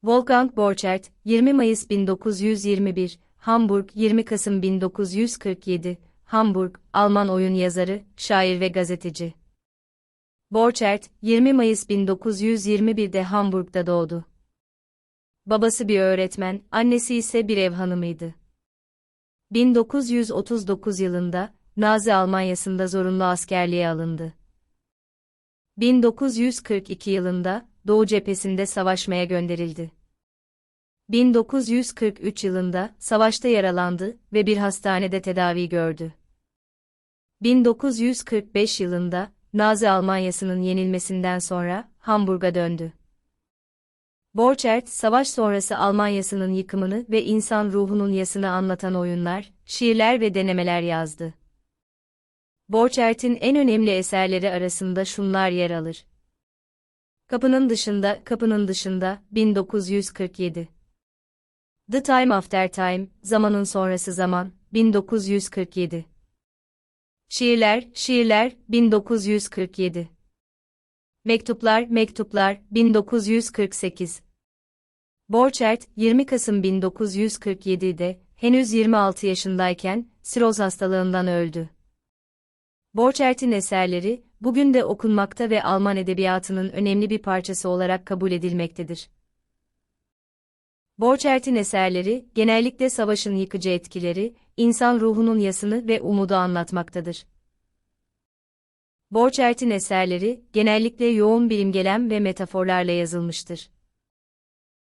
Wolfgang Borchert, 20 Mayıs 1921, Hamburg 20 Kasım 1947, Hamburg, Alman oyun yazarı, şair ve gazeteci. Borchert, 20 Mayıs 1921'de Hamburg'da doğdu. Babası bir öğretmen, annesi ise bir ev hanımıydı. 1939 yılında, Nazi Almanyası'nda zorunlu askerliğe alındı. 1942 yılında, Doğu cephesinde savaşmaya gönderildi. 1943 yılında, savaşta yaralandı ve bir hastanede tedavi gördü. 1945 yılında, Nazi Almanyası'nın yenilmesinden sonra, Hamburg'a döndü. Borchert, savaş sonrası Almanyası'nın yıkımını ve insan ruhunun yasını anlatan oyunlar, şiirler ve denemeler yazdı. Borchert'in en önemli eserleri arasında şunlar yer alır. Kapının dışında, kapının dışında, 1947. The Time After Time, zamanın sonrası zaman, 1947. Şiirler, şiirler, 1947. Mektuplar, mektuplar, 1948. Borchert, 20 Kasım 1947'de, henüz 26 yaşındayken, siroz hastalığından öldü. Borchert'in eserleri, bugün de okunmakta ve Alman edebiyatının önemli bir parçası olarak kabul edilmektedir. Borchert'in eserleri, genellikle savaşın yıkıcı etkileri, insan ruhunun yasını ve umudu anlatmaktadır. Borchert'in eserleri, genellikle yoğun bilimgelem ve metaforlarla yazılmıştır.